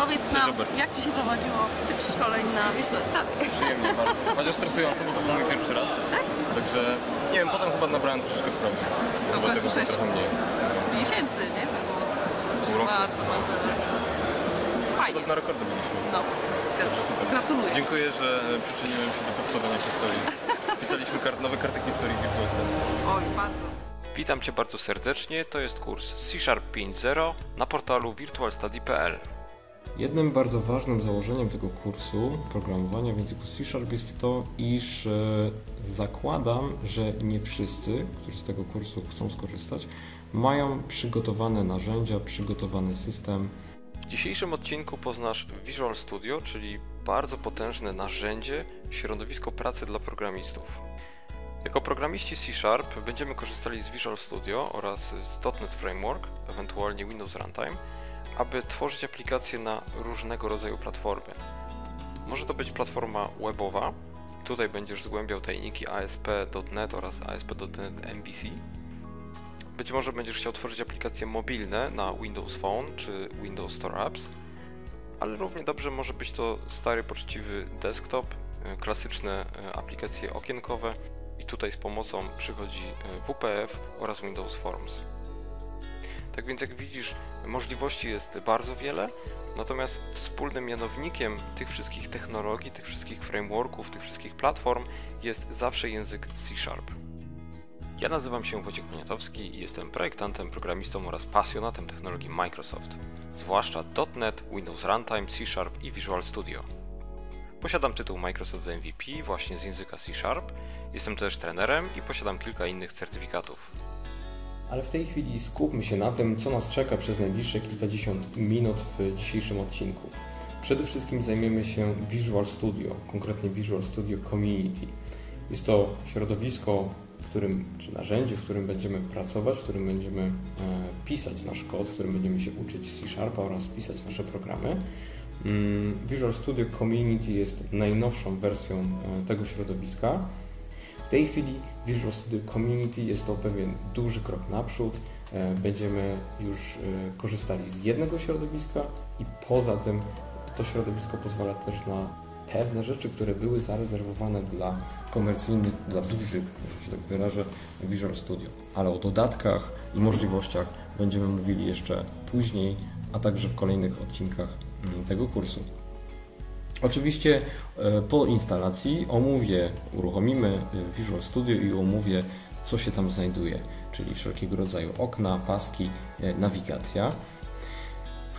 Powiedz nam, jak Ci się prowadziło cykl szkoleń na Virtual Study? Przyjemnie bardzo. Chociaż stresująco, bo to był mój pierwszy raz. Także, nie wiem, potem chyba nabrałem troszeczkę. No w trochę mniej. miesięcy, nie? To było roku. bardzo, bardzo fajnie. Na rekordy byliśmy. No, Super. gratuluję. Dziękuję, że e, przyczyniłem się do powstawania historii. Pisaliśmy kart, nowe karty historii w Virtual Study. Oj, bardzo. Witam Cię bardzo serdecznie, to jest kurs C Sharp 5.0 na portalu virtualstudy.pl. Jednym bardzo ważnym założeniem tego kursu programowania w języku C Sharp jest to, iż e, zakładam, że nie wszyscy, którzy z tego kursu chcą skorzystać, mają przygotowane narzędzia, przygotowany system. W dzisiejszym odcinku poznasz Visual Studio, czyli bardzo potężne narzędzie, środowisko pracy dla programistów. Jako programiści C Sharp będziemy korzystali z Visual Studio oraz z .NET Framework, ewentualnie Windows Runtime, aby tworzyć aplikacje na różnego rodzaju platformy. Może to być platforma webowa, tutaj będziesz zgłębiał tajniki ASP.NET oraz ASP.NET MVC. Być może będziesz chciał tworzyć aplikacje mobilne na Windows Phone czy Windows Store Apps, ale równie dobrze może być to stary, poczciwy desktop, e, klasyczne e, aplikacje okienkowe i tutaj z pomocą przychodzi e, WPF oraz Windows Forms. Tak więc jak widzisz, możliwości jest bardzo wiele, natomiast wspólnym mianownikiem tych wszystkich technologii, tych wszystkich frameworków, tych wszystkich platform jest zawsze język C Sharp. Ja nazywam się Wojciech Poniatowski i jestem projektantem, programistą oraz pasjonatem technologii Microsoft, zwłaszcza .NET, Windows Runtime, C Sharp i Visual Studio. Posiadam tytuł Microsoft MVP właśnie z języka C Sharp, jestem też trenerem i posiadam kilka innych certyfikatów. Ale w tej chwili skupmy się na tym, co nas czeka przez najbliższe kilkadziesiąt minut w dzisiejszym odcinku. Przede wszystkim zajmiemy się Visual Studio, konkretnie Visual Studio Community. Jest to środowisko, w którym, czy narzędzie, w którym będziemy pracować, w którym będziemy e, pisać nasz kod, w którym będziemy się uczyć C Sharpa oraz pisać nasze programy. Mm, Visual Studio Community jest najnowszą wersją e, tego środowiska. W tej chwili Visual Studio Community jest to pewien duży krok naprzód. E, Będziemy już e, korzystali z jednego środowiska i poza tym to środowisko pozwala też na pewne rzeczy, które były zarezerwowane dla komercyjnych, dla dużych, że się tak wyrażę, Visual Studio. Ale o dodatkach i możliwościach będziemy mówili jeszcze później, a także w kolejnych odcinkach mm, tego kursu. Oczywiście e, po instalacji omówię, uruchomimy e, Visual Studio i omówię, co się tam znajduje, czyli wszelkiego rodzaju okna, paski, e, nawigacja.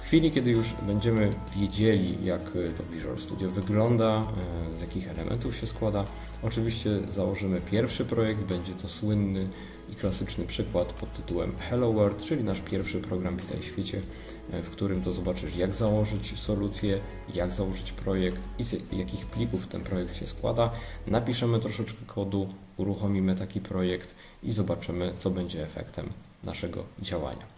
Chwili, kiedy już będziemy wiedzieli, jak e, to Visual Studio wygląda, e, z jakich elementów się składa, oczywiście założymy pierwszy projekt, będzie to słynny i klasyczny przykład pod tytułem Hello World, czyli nasz pierwszy program Witaj Świecie, e, w którym to zobaczysz, jak założyć solucję, jak założyć projekt i z jakich plików ten projekt się składa. Napiszemy troszeczkę kodu, uruchomimy taki projekt i zobaczymy, co będzie efektem naszego działania.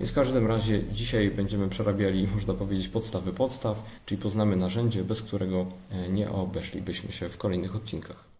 Więc w każdym razie dzisiaj będziemy przerabiali, można powiedzieć, podstawy podstaw, czyli poznamy narzędzie, bez którego e, nie obeszlibyśmy się w kolejnych odcinkach.